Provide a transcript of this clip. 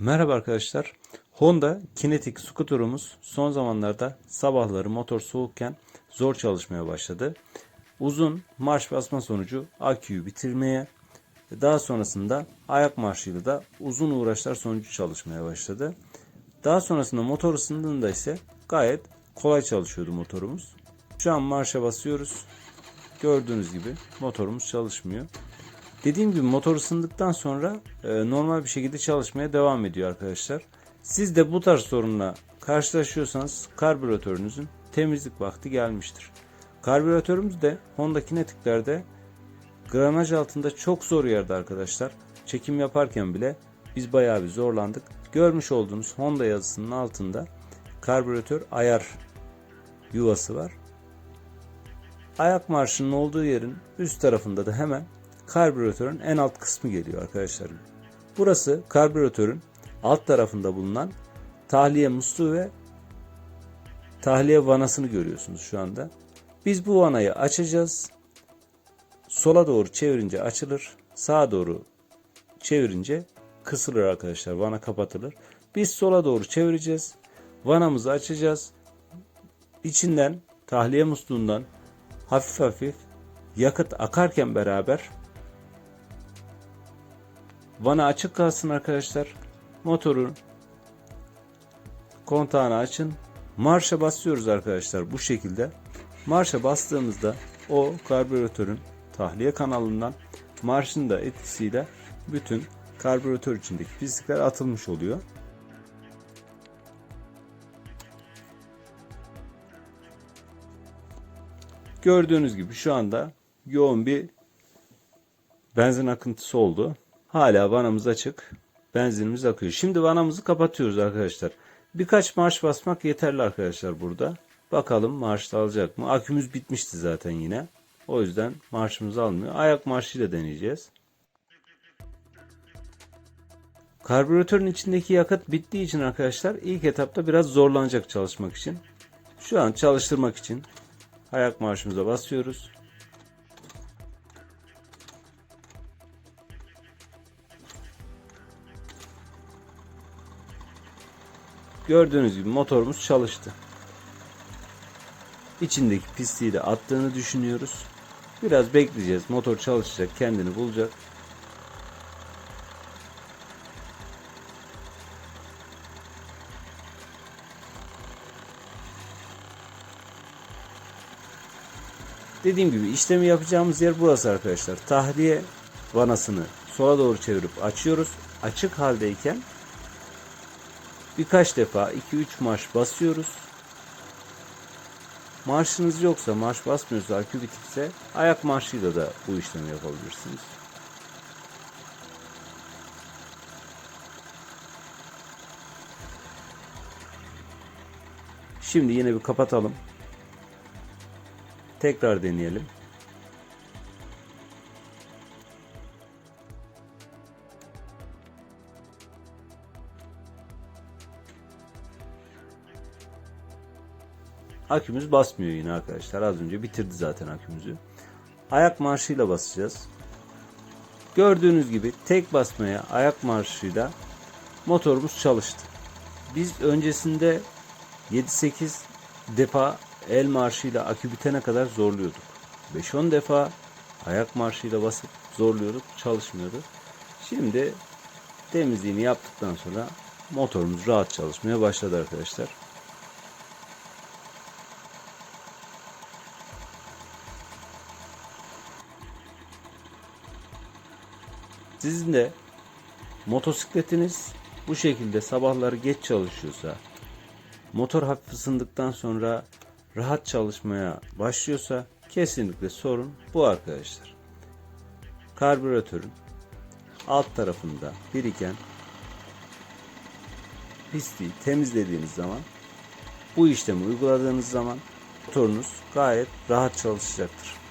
Merhaba arkadaşlar. Honda Kinetic skuterumuz son zamanlarda sabahları motor soğukken zor çalışmaya başladı. Uzun marş basma sonucu aküyü bitirmeye daha sonrasında ayak marşıyla da uzun uğraşlar sonucu çalışmaya başladı. Daha sonrasında motor ısındığında ise gayet kolay çalışıyordu motorumuz. Şu an marşa basıyoruz. Gördüğünüz gibi motorumuz çalışmıyor. Dediğim gibi motor ısındıktan sonra e, normal bir şekilde çalışmaya devam ediyor arkadaşlar. Siz de bu tarz sorunla karşılaşıyorsanız karbüratörünüzün temizlik vakti gelmiştir. Karbüratörümüz de Honda Kinetic'lerde gramaj altında çok zor yerde arkadaşlar. Çekim yaparken bile biz bayağı bir zorlandık. Görmüş olduğunuz Honda yazısının altında karbüratör ayar yuvası var. Ayak marşının olduğu yerin üst tarafında da hemen karbüratörün en alt kısmı geliyor arkadaşlar. Burası karbüratörün alt tarafında bulunan tahliye musluğu ve tahliye vanasını görüyorsunuz şu anda. Biz bu vanayı açacağız. Sola doğru çevirince açılır. Sağa doğru çevirince kısılır arkadaşlar. Vana kapatılır. Biz sola doğru çevireceğiz. Vanamızı açacağız. İçinden tahliye musluğundan hafif hafif yakıt akarken beraber Vana açık kalsın arkadaşlar. Motorun kontağını açın. Marşa basıyoruz arkadaşlar bu şekilde. Marşa bastığımızda o karbüratörün tahliye kanalından marşın da etkisiyle bütün karbüratör içindeki pislikler atılmış oluyor. Gördüğünüz gibi şu anda yoğun bir benzin akıntısı oldu. Hala vanamız açık. Benzinimiz akıyor. Şimdi vanamızı kapatıyoruz arkadaşlar. Birkaç marş basmak yeterli arkadaşlar burada. Bakalım marş alacak mı? Akümüz bitmişti zaten yine. O yüzden marşımız almıyor. Ayak marşıyla deneyeceğiz. Karbüratörün içindeki yakıt bittiği için arkadaşlar ilk etapta biraz zorlanacak çalışmak için. Şu an çalıştırmak için ayak marşımıza basıyoruz. Gördüğünüz gibi motorumuz çalıştı. İçindeki pisliği de attığını düşünüyoruz. Biraz bekleyeceğiz. Motor çalışacak, kendini bulacak. Dediğim gibi işlemi yapacağımız yer burası arkadaşlar. Tahliye vanasını sola doğru çevirip açıyoruz. Açık haldeyken birkaç defa 2-3 marş basıyoruz. Marşınız yoksa, marş basmıyorsa, akü bitikse ayak marşıyla da bu işlemi yapabilirsiniz. Şimdi yine bir kapatalım. Tekrar deneyelim. Akümüz basmıyor yine arkadaşlar. Az önce bitirdi zaten akümüzü. Ayak marşıyla basacağız. Gördüğünüz gibi tek basmaya ayak marşıyla motorumuz çalıştı. Biz öncesinde 7-8 defa el marşıyla akü bitene kadar zorluyorduk. 5-10 defa ayak marşıyla basıp zorluyorduk. Çalışmıyordu. Şimdi temizliğini yaptıktan sonra motorumuz rahat çalışmaya başladı arkadaşlar. Sizin de motosikletiniz bu şekilde sabahları geç çalışıyorsa, motor hafif ısındıktan sonra rahat çalışmaya başlıyorsa kesinlikle sorun bu arkadaşlar. Karbüratörün alt tarafında biriken pisliği temizlediğiniz zaman bu işlemi uyguladığınız zaman motorunuz gayet rahat çalışacaktır.